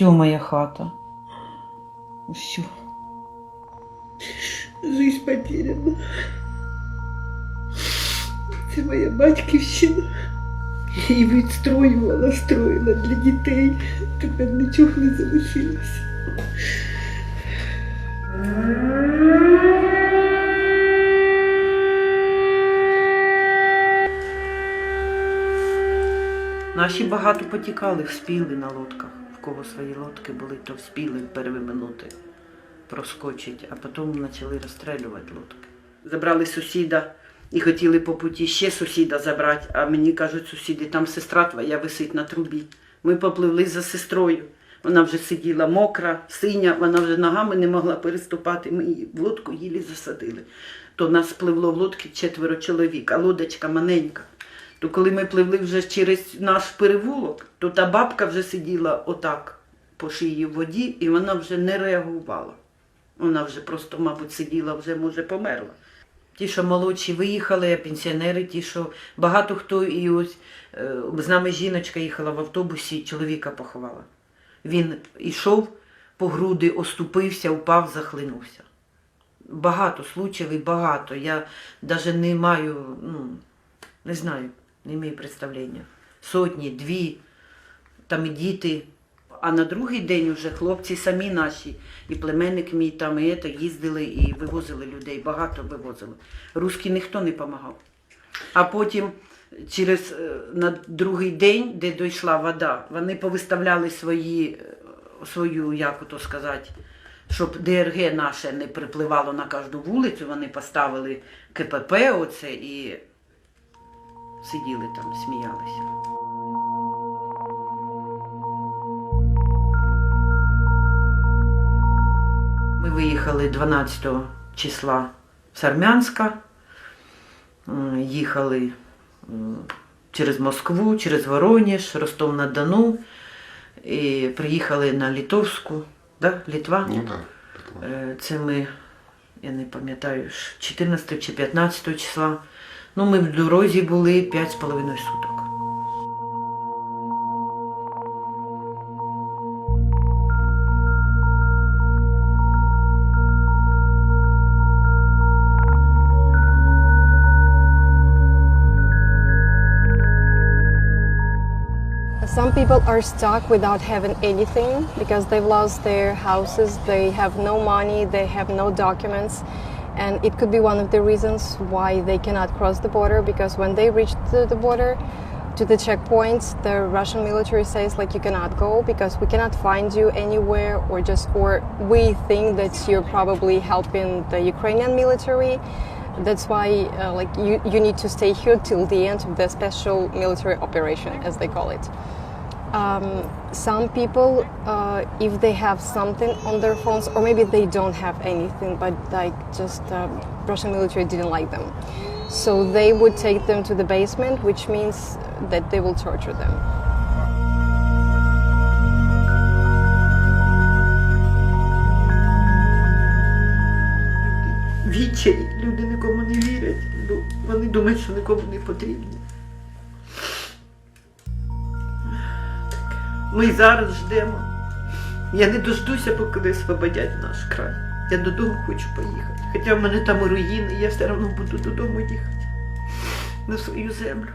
Усьо моя хата. Усьо. Жизнь потеряна. Це моя батьківщина. Я її відстроювала, строїла для дітей. Тепер нічого не залишилося. Наші багато потікали, вспіли на лодках. В кого свої лодки були, то вспіли переминути, проскочить, а потім почали розстрілювати лодки. Забрали сусіда і хотіли по путі ще сусіда забрати, а мені кажуть сусіди, там сестра твоя висить на трубі. Ми попливли за сестрою. Вона вже сиділа мокра, синя, вона вже ногами не могла переступати. Ми її в лодку їлі засадили. То нас пливло в лодці четверо чоловік, а лодочка маленька. То коли ми пливли вже через наш перевулок, то та бабка вже сиділа отак по шиї в воді, і вона вже не реагувала. Вона вже просто, мабуть, сиділа, вже може померла. Ті, що молодші виїхали, а пенсіонери, ті, що багато хто і ось е, з нами жіночка їхала в автобусі, чоловіка поховала. Він йшов по груди, оступився, впав, захлинувся. Багато случаїв і багато. Я навіть не маю, ну, не знаю, не маю представлення. Сотні, дві, там і діти. А на другий день вже хлопці самі наші, і племенник мій там, і це, їздили і вивозили людей, багато вивозили. Русські ніхто не допомагав. А потім через е, на другий день, де дійшла вода, вони повиставляли свої, е, свою, як то сказати, щоб ДРГ наше не припливало на кожну вулицю, вони поставили КПП оце і сиділи там, сміялися. Ми виїхали 12 числа з Армянська, їхали через Москву, через Воронеж, Ростов-на-Дону, і приїхали на Литовську, да? Літва. Ну. Да, Е, Це ми, я не пам'ятаю, 14 чи 15 числа. Ну, ми в дорозі були 5,5 суток. Some people are stuck without having anything because they've lost their houses, they have no money, they have no documents. And it could be one of the reasons why they cannot cross the border because when they reach the, border, to the checkpoints, the Russian military says like you cannot go because we cannot find you anywhere or just or we think that you're probably helping the Ukrainian military. That's why uh, like you, you need to stay here till the end of the special military operation as they call it Um, some people, uh, if they have something on their phones, or maybe they don't have anything, but like just uh, Russian military didn't like them, so they would take them to the basement, which means that they will torture them. Відчай, люди нікому не вірять, бо вони думають, що нікому не потрібні. Ми зараз ждемо. Я не дождуся, поки не освободять наш край. Я додому хочу поїхати. Хоча в мене там руїни, я все одно буду додому їхати. На свою землю.